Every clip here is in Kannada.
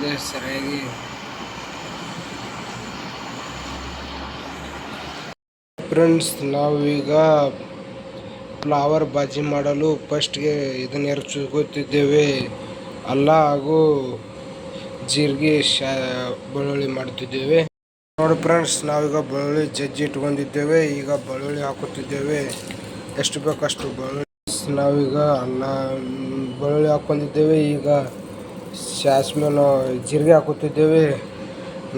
ಇದೆ ಸರಿಯಾಗಿ. ಫ್ರೆಂಡ್ಸ್ ನಾವೀಗ ಫ್ಲವರ್ ಬಾಜಿ ಮಾಡಲು ಫಸ್ಟ್ಗೆ ಇದನ್ನು ಎರಚುಕೊತಿದ್ದೇವೆ. ಅಲ್ಲ ಹಾಗೂ ಜೀರಿಗೆ ಶಾ ಬೆಳ್ಳುಳ್ಳಿ ಮಾಡುತ್ತಿದ್ದೇವೆ ನೋಡಿ ಫ್ರೆಂಡ್ಸ್ ನಾವೀಗ ಬೆಳ್ಳುಳ್ಳಿ ಜಜ್ಜಿ ಇಟ್ಕೊಂಡಿದ್ದೇವೆ. ಈಗ ಬೆಳ್ಳುಳ್ಳಿ ಹಾಕುತ್ತಿದ್ದೇವೆ. ಎಷ್ಟು ಬೇಕಷ್ಟು ಬೆಳ್ಳುಳ್ಳಿ. ನಾವೀಗ ಮ್, ಬೆಳ್ಳುಳ್ಳಿ ಹಾಕ್ಕೊಂಡಿದ್ದೇವೆ ಈಗ ಸಾಸ್ಮಿನ ಜೀರಿಗೆ ಹಾಕುತ್ತಿದ್ದೇವೆ,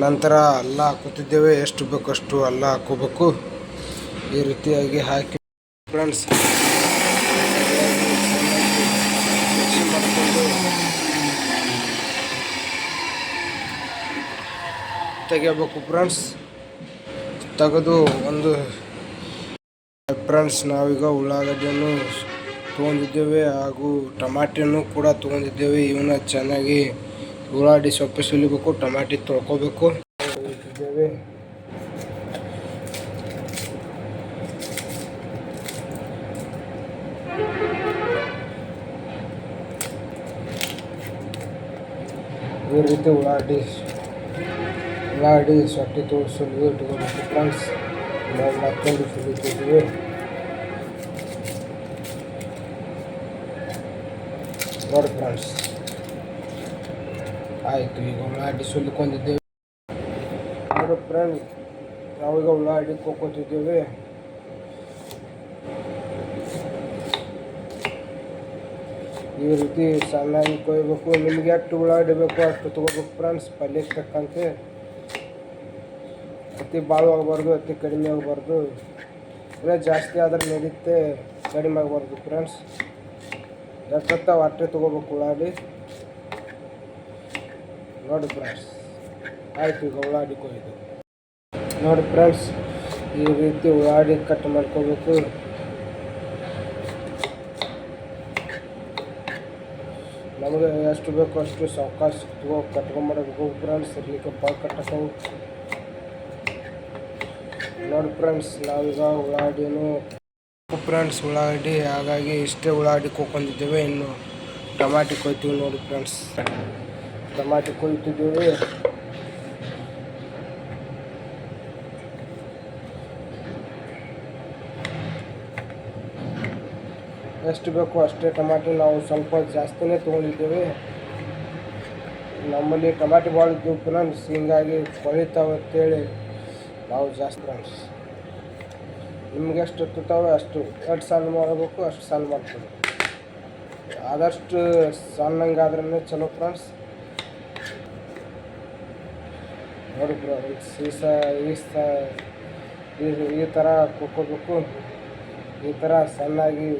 ನಂತರ ಅಲ್ಲ ಹಾಕುತ್ತಿದ್ದೇವೆ, ಎಷ್ಟು ಬೇಕಷ್ಟು ಅಲ್ಲ ಹಾಕೋಬೇಕು. ಈ ರೀತಿಯಾಗಿ ಹಾಕಿ ಫ್ರೆಂಡ್ಸ್ ತೆಗಿಬೇಕು ಫ್ರೆಂಡ್ಸ್ ತೆಗೆದು ಒಂದು ಫ್ರೆಂಡ್ಸ್ ನಾವೀಗ ಉಳ್ಳಾಗಡ್ಡಿಯನ್ನು ತೊಗೊಂಡಿದ್ದೇವೆ ಹಾಗೂ ಟಮಾಟಿಯನ್ನು ಕೂಡ ತೊಗೊಂಡಿದ್ದೇವೆ. ಇವನ್ನ ಚೆನ್ನಾಗಿ ಉಳ್ಳಾಗಡ್ಡಿ ಸೊಪ್ಪು ಸುಲಿಬೇಕು, ಟಮಾಟಿ ತೊಳ್ಕೊಬೇಕು. ಇಟ್ಟಿದ್ದೇವೆ ಈ ರೀತಿ ಉಳ್ಳಾಗಡ್ಡಿ ಉಳ್ಳಾಗಡ್ಡಿ ಸೊಟ್ಟಿ ತೋರಿಸಿ ಸುಲಿದು ಇಟ್ಕೋಬೇಕು ಫ್ರೆಂಡ್ಸ್ ಮತ್ತೊಂದು ಸುಲಿತಿದ್ವಿ ನೋಡಿ ಫ್ರೆಂಡ್ಸ್ ಆಯಿತು, ಈಗ ಉಳ್ಳಾಗಡ್ಡಿ ಸುಲಿಕೊಂಡಿದ್ದೇವೆ ನೋಡಿ ಫ್ರೆಂಡ್ಸ್ ನಾವೀಗ ಉಳ್ಳಾಗಡ್ಡಿ ಕೊಕ್ಕೋತಿದ್ದೇವೆ. ಈ ರೀತಿ ಸಣ್ಣಾಗಿ ಕೊಯ್ಬೇಕು. ನಿಮ್ಗೆ ಎಷ್ಟು ಉಳ್ಳಾಗಡ್ಡಿ ಬೇಕು ಅಷ್ಟು ತೊಗೋಬೇಕು ಫ್ರೆಂಡ್ಸ್ ಪಲ್ಯಕ್ಕೆ ತಕ್ಕಂತೆ. ಅತಿ ಭಾಳ ಆಗಬಾರ್ದು, ಅತಿ ಕಡಿಮೆ ಆಗಬಾರ್ದು. ಇಲ್ಲ ಜಾಸ್ತಿ ಆದ್ರೆ ನಡೀತೆ ಕಡಿಮೆ ಆಗಬಾರ್ದು ಫ್ರೆಂಡ್ಸ್ ಯಾಕಂತ ಹೊಟ್ಟೆ ತೊಗೋಬೇಕು ಉಳ್ಳಾಡಿ ನೋಡಿ ಫ್ರೆಂಡ್ಸ್, ಆಯಿತು ಈಗ ಉಳ್ಳಾಡಿ ಕೊಯ್ದು. ನೋಡಿ ಫ್ರೆಂಡ್ಸ್, ಈ ರೀತಿ ಉಳ್ಳಾಡಿ ಕಟ್ ಮಾಡ್ಕೋಬೇಕು. ನಮಗೆ ಎಷ್ಟು ಬೇಕೋ ಅಷ್ಟು ಸಾವಕಾಶ ತಗೋ ಕಟ್ಕೊಂಬರಬೇಕು ಫ್ರೆಂಡ್ಸ್, ಇರ್ಲಿಕ್ಕೆ ಭಾಳ ಕಟ್ಟಕ್ಕವು ನೋಡಿ ಫ್ರೆಂಡ್ಸ್, ನಾವೀಗ ಉಳ್ಳಾಗಡ್ಡಿನೂ ಫ್ರೆಂಡ್ಸ್, ಉಳ್ಳಾಗಡ್ಡಿ, ಹಾಗಾಗಿ ಇಷ್ಟೇ ಉಳ್ಳಾಗಡ್ಡಿ ಕೊಕ್ಕೊಂಡಿದ್ದೇವೆ ಇನ್ನು ಟಮಾಟಿ ಕೊಯ್ತೀವಿ ನೋಡಿ ಫ್ರೆಂಡ್ಸ್. ಟಮಾಟಿ ಕೊಯ್ತಿದ್ದೇವೆ. ಎಷ್ಟು ಬೇಕು ಅಷ್ಟೇ ಟಮಾಟಿ ನಾವು ಸ್ವಲ್ಪ ಜಾಸ್ತಿನೇ ತೊಗೊಂಡಿದ್ದೇವೆ. ನಮ್ಮಲ್ಲಿ ಟಮಾಟಿ ಭಾಳ ಇದ್ದವು ಫ್ರೆಂಡ್ಸ್, ಹಿಂಗಾಗಿ ಕೊಳಿತಾವೆ ಅಂತೇಳಿ ನಾವು ಜಾಸ್ತಿ ಫ್ರೆಂಡ್ಸ್. ನಿಮ್ಗೆ ಎಷ್ಟು ಇರ್ತಿರ್ತಾವೆ ಅಷ್ಟು ಎಷ್ಟು ಸಣ್ಣ ಮಾಡಬೇಕು, ಅಷ್ಟು ಸಣ್ಣ ಮಾಡ್ತೀವಿ ಆದಷ್ಟು ಸಣ್ಣಂಗಾದ್ರೂ ಚಲೋ ಫ್ರೆಂಡ್ಸ್ ನೋಡಿ ಫ್ರೆಂಡ್ಸ್ ಈ ಸ, ಈ, ಈ- ಥರ ಕುಕ್ಕೋಬೇಕು, ಈ ಥರ ಸಣ್ಣಾಗಿ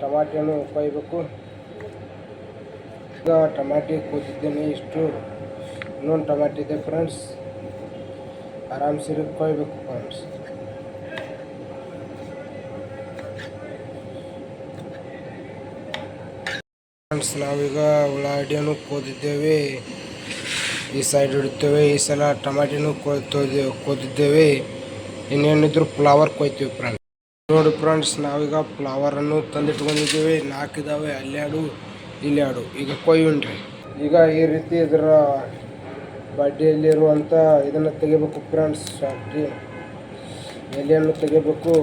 ಟಮಾಟಿಯನ್ನು ಕೊಯ್ಬೇಕು. ಈಗ ಟಮಾಟಿ ಕೂತಿದ್ದೇನೆ ಇಷ್ಟು ಇನ್ನೊಂದು ಟಮಾಟಿ ಇದೆ ಫ್ರೆಂಡ್ಸ್ ಆರಾಮ್ಸಿರಿ ಕೊಯ್ಬೇಕು ಫ್ರೆಂಡ್ಸ್ ಫ್ರೆಂಡ್ಸ್, ನಾವೀಗ ಉಳ್ಳಾಗಡ್ಡಿಯನ್ನು ಕೋದಿದ್ದೇವೆ. ಈ ಸೈಡ್ ಇಡ್ತೇವೆ ಈ ಸಲ ಟಮಾಟಿನೂ ಕೊಯ್ತೋದೆ ಕೋದಿದ್ದೇವೆ. ಇನ್ನೇನಿದ್ರು ಫ್ಲವರ್ ಕೊಯ್ತೀವಿ ಫ್ರೆಂಡ್ಸ್ ನೋಡಿ ಫ್ರೆಂಡ್ಸ್ ನಾವೀಗ ಫ್ಲವರನ್ನು ತಂದಿಟ್ಕೊಂಡಿದ್ದೇವೆ. ನಾಲ್ಕಿದಾವೆ ಅಲ್ಲೆರಡು ಇಲ್ಲೆರಡು ಈಗ ಕೊಯ್ಯುಣ್ರಿ. ಈಗ ಈ ರೀತಿ ಇದರ ಬಡ್ಡಿಯಲ್ಲಿರುವಂಥ ಇದನ್ನು ತೆಗಿಬೇಕು ಫ್ರೆಂಡ್ಸ್ ಫ್ಯಾಕ್ಟ್ರಿ ಎಲೆಯನ್ನು ತೆಗಿಬೇಕು.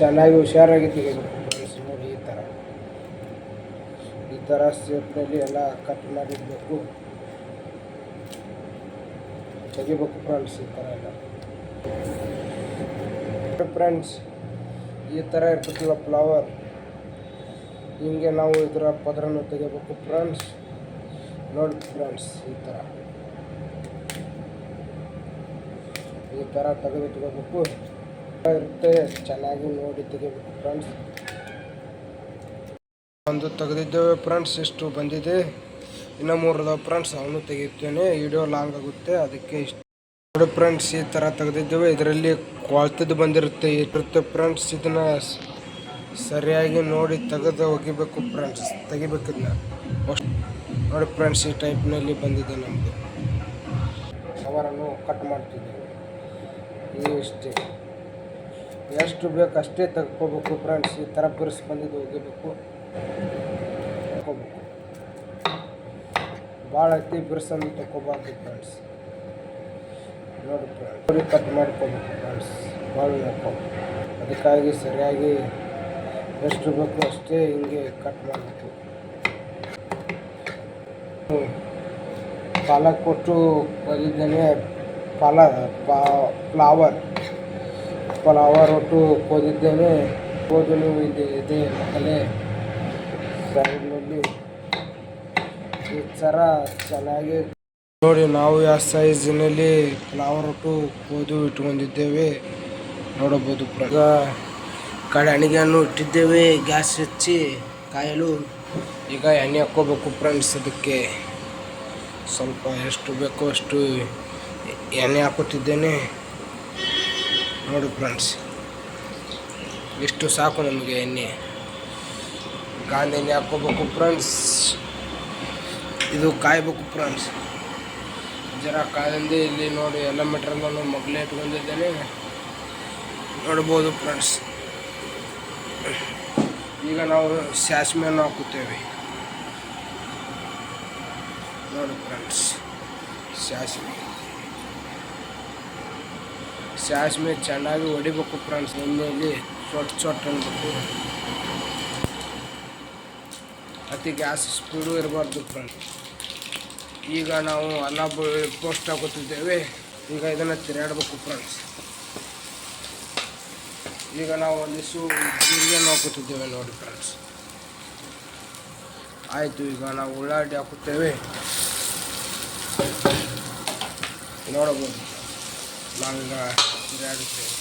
ಚೆನ್ನಾಗಿ ಹುಷಾರಾಗಿ ತೆಗಿಬೇಕು ಫ್ರೆಂಡ್ಸ್ ನೋಡಿ ಈ ಥರ ಈ ಥರ ಶೇಪ್ನಲ್ಲಿ ಎಲ್ಲ ಕಟ್ ಮಾಡಿರಬೇಕು ತೆಗಿಬೇಕು ಫ್ರೆಂಡ್ಸ್ ಈ ಥರ ಎಲ್ಲ. ಫ್ರೆಂಡ್ಸ್ ಈ ಥರ ಇರ್ತೈತಲ್ಲ ಫ್ಲವರ್ ಹಿಂಗೆ ನಾವು ಇದರ ಪದರನ್ನು ತೆಗಿಬೇಕು ಫ್ರೆಂಡ್ಸ್. ನೋಡಿ ಫ್ರೆಂಡ್ಸ್ ಈ ಥರ. ಈ ಥರ ತೆಗೆದಿಟ್ಕೋಬೇಕು ಇರುತ್ತೆ, ಚೆನ್ನಾಗಿ ನೋಡಿ ತೆಗಿಬೇಕು ಫ್ರೆಂಡ್ಸ್. ಒಂದು ತೆಗೆದಿದ್ದೇವೆ ಫ್ರೆಂಡ್ಸ್ ಇಷ್ಟು ಬಂದಿದೆ? ಇನ್ನು ಮೂರು ಅದಾವ ಫ್ರೆಂಡ್ಸ್ ಅವನು ತೆಗಿತೇನೆ ವಿಡಿಯೋ ಲಾಂಗ್ ಆಗುತ್ತೆ. ಅದಕ್ಕೆ ಇಷ್ಟು. ನೋಡಿ ಫ್ರೆಂಡ್ಸ್ ಈ ಥರ ತೆಗೆದಿದ್ದೇವೆ. ಇದರಲ್ಲಿ ಕೊಳ್ತದ್ದು ಬಂದಿರುತ್ತೆ. ಇರುತ್ತೆ ಫ್ರೆಂಡ್ಸ್ ಇದನ್ನ ಸರಿಯಾಗಿ ನೋಡಿ ತೆಗೆದು ಒಗಿಬೇಕು ಫ್ರೆಂಡ್ಸ್ ಅಷ್ಟ್- ನೋಡಿ ಫ್ರೆಂಡ್ಸ್ ಈ ಟೈಪ್ನಲ್ಲಿ ಬಂದಿದೆ ನಮಗೆ ಅವರನ್ನು ಕಟ್ ಮಾಡ್ತಿದ್ದೇವೆ. ಇಷ್ಟೇ ಎಷ್ಟು ಬೇಕು ಅಷ್ಟೇ ತೆಗ್ಕೋಬೇಕು ಫ್ರೆಂಡ್ಸ್ ಈ ಥರ ಬಿರ್ಸ್ ಬಂದಿದ್ದು ಒಗಿಬೇಕು ಹಾಕೋಬೇಕು ಭಾಳ ಅತಿ ಬಿರ್ಸಂದು ತಗೋಬಾರ್ದು ಫ್ರೆಂಡ್ಸ್ ನೋಡಿ ಫ್ರೆಂಡ್ಸ್ ಕಟ್ ಮಾಡ್ಕೋಬೇಕು ಫ್ರೆಂಡ್ಸ್ ಭಾಳ ಅದಕ್ಕಾಗಿ ಸರಿಯಾಗಿ ಎಷ್ಟು ಬೇಕು, ಅಷ್ಟೇ ಹಿಂಗೆ ಕಟ್ ಮಾಡಬೇಕು. ಪಾಲಕ್ ಕೊಟ್ಟು ಕೊದಿದ್ದೇನೆ ಪಾಲ ಫ್ಲವರ್ ಫ್ಲವರ್ ಒಟ್ಟು ಕೊದಿದ್ದೇನೆ ಕೋದಿನೂ ಇದೆ ಇದೆ ತಲೆ ಸೈಡ್ನಲ್ಲಿ ಈ ಥರ ಚೆನ್ನಾಗಿ ನೋಡಿ, ನಾವು ಯಾವ ಸೈಜಿನಲ್ಲಿ ಫ್ಲವರ್ ಒಟ್ಟು ಕೋದು ಇಟ್ಕೊಂಡಿದ್ದೇವೆ, ನೋಡಬಹುದು ಈಗ ಕಡೆ ಇಟ್ಟಿದ್ದೇವೆ, ಗ್ಯಾಸ್ ಹಚ್ಚಿ, ಕಾಯಲು. ಈಗ ಎಣ್ಣೆ ಹಾಕ್ಕೋಬೇಕು ಫ್ರೆಂಡ್ಸ್, ಅದಕ್ಕೆ ಸ್ವಲ್ಪ ಎಷ್ಟು ಬೇಕೋ ಅಷ್ಟು ಎಣ್ಣೆ ಹಾಕುತ್ತಿದ್ದೇನೆ. ನೋಡಿ ಫ್ರೆಂಡ್ಸ್, ಇಷ್ಟು ಸಾಕು ನಮಗೆ ಎಣ್ಣೆ. ಎಣ್ಣೆ ಹಾಕ್ಕೋಬೇಕು ಫ್ರೆಂಡ್ಸ್. ಇದು ಕಾಯಬೇಕು ಫ್ರೆಂಡ್ಸ್. ಜರ ಕಾದಂದು ಇಲ್ಲಿ ನೋಡಿ ಎಲ್ಲ ಮೆಟ್ರಲ್ಲೂ ಮಗ್ಲೆ ಇಟ್ಕೊಂಡಿದ್ದೇನೆ. ನೋಡ್ಬೋದು ಫ್ರೆಂಡ್ಸ್. ಈಗ ನಾವು ಸಾಸ್ಮಿಯನ್ನು ಹಾಕುತ್ತೇವೆ. ನೋಡಿ ಫ್ರೆಂಡ್ಸ್ ಸಾಸ್ಮಿ ಸಾಸ್ಮಿ ಚೆನ್ನಾಗಿ ಹೊಡಿಬೇಕು ಫ್ರೆಂಡ್ಸ್, ಎಣ್ಣೆಯಲ್ಲಿ ಚೊಟ್ ಚೊಟ್ ಅನ್ಬೇಕು ಅತಿ ಗ್ಯಾಸ್ ಸ್ಪೀಡು ಇರಬಾರ್ದು ಫ್ರೆಂಡ್ಸ್ ಈಗ ನಾವು ಅನ್ನ ಪೋಸ್ಟ್ ಹಾಕುತ್ತಿದ್ದೇವೆ ಈಗ ಇದನ್ನು ತಿರುಗಾಡಬೇಕು ಫ್ರೆಂಡ್ಸ್ ಈಗ ನಾವು ಒಂದಿಷ್ಟು ಜೀರಿಗೆಯನ್ನು ಹಾಕುತ್ತಿದ್ದೇವೆ ನೋಡಿ ಫ್ರೆಂಡ್ಸ್ ಆಯಿತು, ಈಗ ನಾವು ಉಳ್ಳಾಗಡ್ಡಿ ಹಾಕುತ್ತೇವೆ. ನೋಡಬಹುದು. ನಾವೀಗ ತಿರುಗಾಡುತ್ತೇವೆ.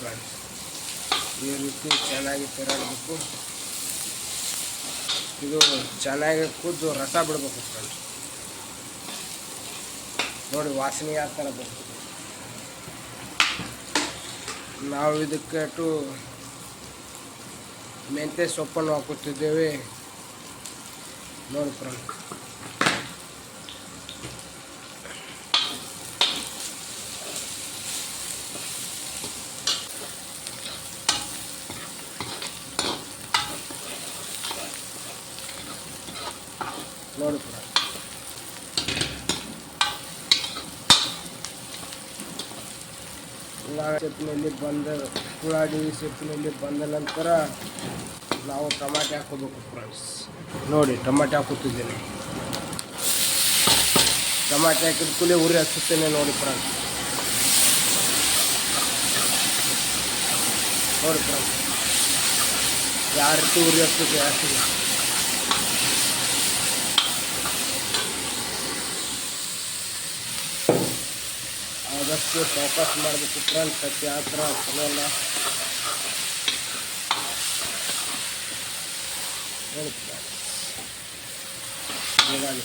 ಫ್ರೆಂಡ್ಸ್ ಈ ರೀತಿ ಚೆನ್ನಾಗಿ ತೆರಳಬೇಕು ಇದು ಚೆನ್ನಾಗಿ ಕುದ್ದು ರಸ ಬಿಡಬೇಕು ಫ್ರೆಂಡ್ಸ್ ನೋಡಿ, ವಾಸನೆ ಯಾವ ಥರ ಬರ್ತದೆ ನಾವು ಇದಕ್ಕೆ ಟು ಮೆಂತ್ಯ ಸೊಪ್ಪನ್ನು ಹಾಕುತ್ತಿದ್ದೇವೆ. ನೋಡಿ ಫ್ರೆಂಡ್ ನೋಡಿ ಫ್ರೆಂಡ್ ಸೆಪ್ಪಿನಲ್ಲಿ ಬಂದ ಕುಳಾಡಿ ಸೆಪ್ಪಿನಲ್ಲಿ ಬಂದ ನಂತರ ನಾವು ಟಮಾಟೆ ಹಾಕೋಬೇಕು ಫ್ರೆಂಡ್ಸ್ ನೋಡಿ, ಟಮಾಟೆ ಹಾಕುತ್ತಿದ್ದೇನೆ ಟಮಾಟೆ ಹಾಕಿದ ಕೂಡಲೇ ಉರಿ ಹಚ್ಚುತ್ತೇನೆ ನೋಡಿ ಫ್ರೆಂಡ್ಸ್ ನೋಡಿ ಫ್ರೆಂಡ್ಸ್ ಯಾವ ರೀತಿ ಉರಿ ಹಚ್ಚುತ್ತೆ ಹಾಕಿದೆ ಆದಷ್ಟು ಫೋಕಸ್ ಮಾಡಬೇಕು ಫ್ರೆಂಡ್ಸ್ ಸತ್ಯ ಆ ಥರ ಚಲೋ ಅಲ್ಲ ನೋಡಿ friends. ಹೀಗಾಗಿ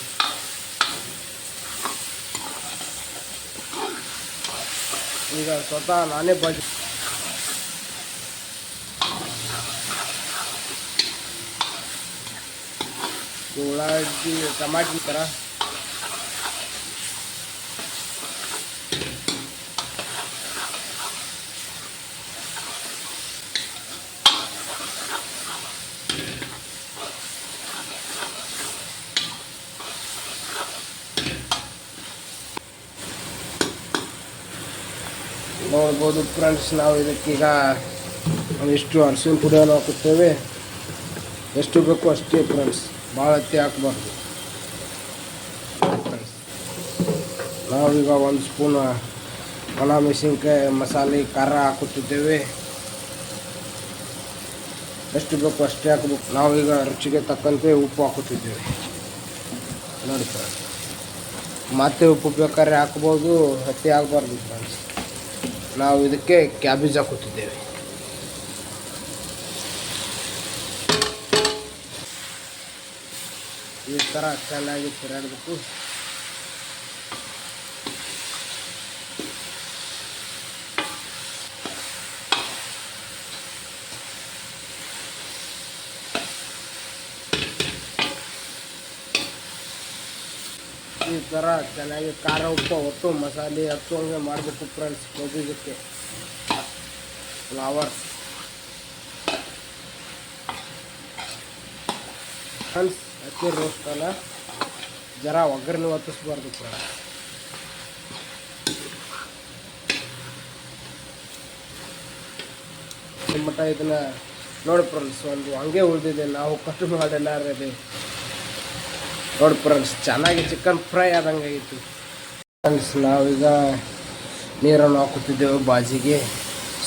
ಈಗ ಸ್ವತಃ ನಾನೇ ಬಾಜಿ ಉಳ್ಳಾಗಡ್ಡಿ ಟಮಾಟಿ ಥರ ನೋಡ್ಬೋದು ಫ್ರೆಂಡ್ಸ್, ನಾವು ಇದಕ್ಕೀಗ ಒಂದಿಷ್ಟು ಅರಸಿನ ಪುಡಿಯನ್ನು ಹಾಕುತ್ತೇವೆ. ಎಷ್ಟು ಬೇಕು ಅಷ್ಟೇ ಫ್ರೆಂಡ್ಸ್, ಭಾಳ ಹತ್ತಿ ಹಾಕಬಾರ್ದು. ಫ್ರೆಂಡ್ಸ್ ನಾವೀಗ ಒಂದು ಸ್ಪೂನ್ ಒಣ ಮೆಣಸಿನ್ಕಾಯಿ, ಮಸಾಲೆ, ಖಾರ ಹಾಕುತ್ತಿದ್ದೇವೆ. ಎಷ್ಟು ಬೇಕು ಅಷ್ಟೇ ಹಾಕಬೇಕು. ನಾವೀಗ ರುಚಿಗೆ ತಕ್ಕಂತೆ ಉಪ್ಪು ಹಾಕುತ್ತಿದ್ದೇವೆ. ನೋಡಿ ಫ್ರೆಂಡ್ಸ್, ಮತ್ತೆ ಉಪ್ಪು ಬೇಕಾದ್ರೆ ಹಾಕ್ಬೋದು ಹತ್ತಿ ಹಾಕಬಾರ್ದು ಫ್ರೆಂಡ್ಸ್. ನಾವು ಇದಕ್ಕೆ ಕ್ಯಾಬೇಜ್ ಹಾಕುತ್ತಿದ್ದೇವೆ. ಈ ಥರ ಚೆನ್ನಾಗಿ ತಿರುಗಾಡಬೇಕು. ಈ ಥರ ಚೆನ್ನಾಗಿ ಖಾರ ಉಪ್ಪು, ಒಟ್ಟು ಮಸಾಲೆ ಹಚ್ಚುವಂಗೆ ಮಾಡಬೇಕು ಫ್ರೆಂಡ್ಸ್ ಗೋಬಿದಕ್ಕೆ ಫ್ಲವರ್ ಫ್ರೆಂಡ್ಸ್ ಅಕ್ಕಿ ರೋಸ್ಟ್ ಅಲ್ಲ. ಜರ ಒಗ್ಗರಣೆ ಒತ್ತಿಸ್ಬಾರ್ದು ಫ್ರೆಂಡ್ಸ್ ಮಟ್ಟ ಇದನ್ನ ನೋಡಿ ಫ್ರೆಂಡ್ಸ್ ಒಂದು ಹಂಗೆ ಉಳಿದಿದೆ, ನಾವು ಕಟ್ ಮಾಡಿಲ್ಲ ರೀ ನೋಡಿ ಫ್ರೆಂಡ್ಸ್ ಚೆನ್ನಾಗಿ ಚಿಕನ್ ಫ್ರೈ ಆದಂಗೆ ಆಗಿತ್ತು. ಫ್ರೆಂಡ್ಸ್ ನಾವೀಗ ನೀರನ್ನು ಹಾಕುತ್ತಿದ್ದೆವು ಬಾಜಿಗೆ.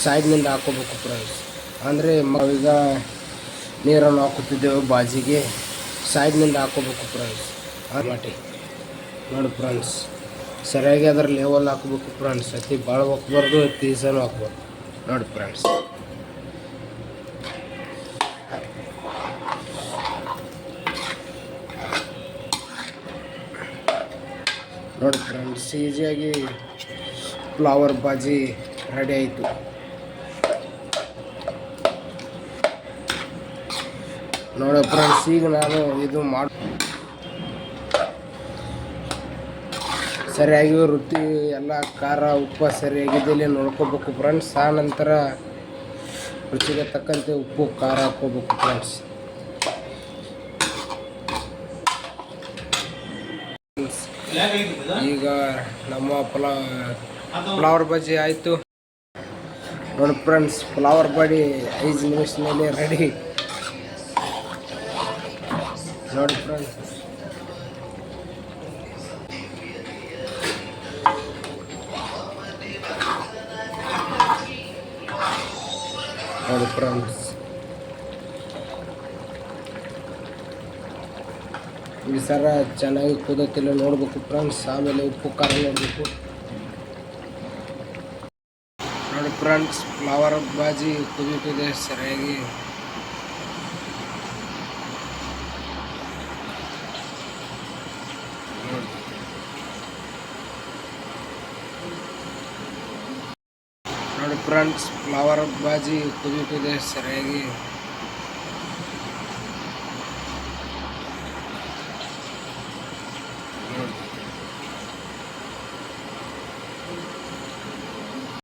ಸೈಡ್ನಿಂದ ಹಾಕೋಬೇಕು ಫ್ರೆಂಡ್ಸ್ ಅಂದರೆ ನಾವೀಗ ನೀರನ್ನು ಹಾಕುತ್ತಿದ್ದೆವು ಬಾಜಿಗೆ. ಸೈಡ್ನಿಂದ ಹಾಕೋಬೇಕು ಫ್ರೆಂಡ್ಸ್ ಮಾಡಿ. ನೋಡಿ ಫ್ರೆಂಡ್ಸ್ ಸರಿಯಾಗಿ ಅದರ ಲೆವೆಲ್ ಹಾಕಬೇಕು ಫ್ರೆಂಡ್ಸ್ ಅತಿ ಭಾಳ ಹಾಕ್ಬಾರ್ದು ಅತಿ ಹಾಕ್ಬಾರ್ದು ನೋಡಿ ಫ್ರೆಂಡ್ಸ್ ನೋಡಿ ಫ್ರೆಂಡ್ಸ್ ಈಸಿಯಾಗಿ ಫ್ಲವರ್ ಬಾಜಿ ರೆಡಿ ಆಯಿತು. ನೋಡಿ ಫ್ರೆಂಡ್ಸ್ ಈಗ ನಾನು ಇದು ಮಾಡಿ ಸರಿಯಾಗಿ ರುಚಿ ಎಲ್ಲ ಖಾರ ಉಪ್ಪು ಸರಿಯಾಗಿದ್ದಲ್ಲಿ ನೋಡ್ಕೋಬೇಕು ಫ್ರೆಂಡ್ಸ್ ಆ ನಂತರ ರುಚಿಗೆ ತಕ್ಕಂತೆ ಉಪ್ಪು ಖಾರ ಹಾಕ್ಕೋಬೇಕು ಫ್ರೆಂಡ್ಸ್ ಈಗ ನಮ್ಮ ಪುಲಾ ಫ್ಲವರ್ ಬಜ್ಜಿ ಆಯಿತು. ನೋಡಿ ಫ್ರೆಂಡ್ಸ್ ಫ್ಲವರ್ ಬಡಿ ಐದು ಮೇಲೆ ರೆಡಿ ನೋಡಿ ಫ್ರೆಂಡ್ಸ್ ನೋಡಿ ಫ್ರೆಂಡ್ಸ್ ಈ ಸರ ಚೆನ್ನಾಗಿ ಕುದತಿಲ್ಲ ನೋಡ್ಬೇಕು ಫ್ರೆಂಡ್ಸ್ ಆಮೇಲೆ ಉಪ್ಪು ಖಾರ ನೋಡಬೇಕು ನೋಡಿ ಫ್ರೆಂಡ್ಸ್ ಫ್ಲವರ್ ಬಾಜಿ ಕುದೀತಿದೆ ಸರಿಯಾಗಿ ನೋಡಿ. ನೋಡಿ ಫ್ರೆಂಡ್ಸ್ ಫ್ಲವರ್ ಬಾಜಿ ಕುದೀತಿದೆ ಸರಿಯಾಗಿ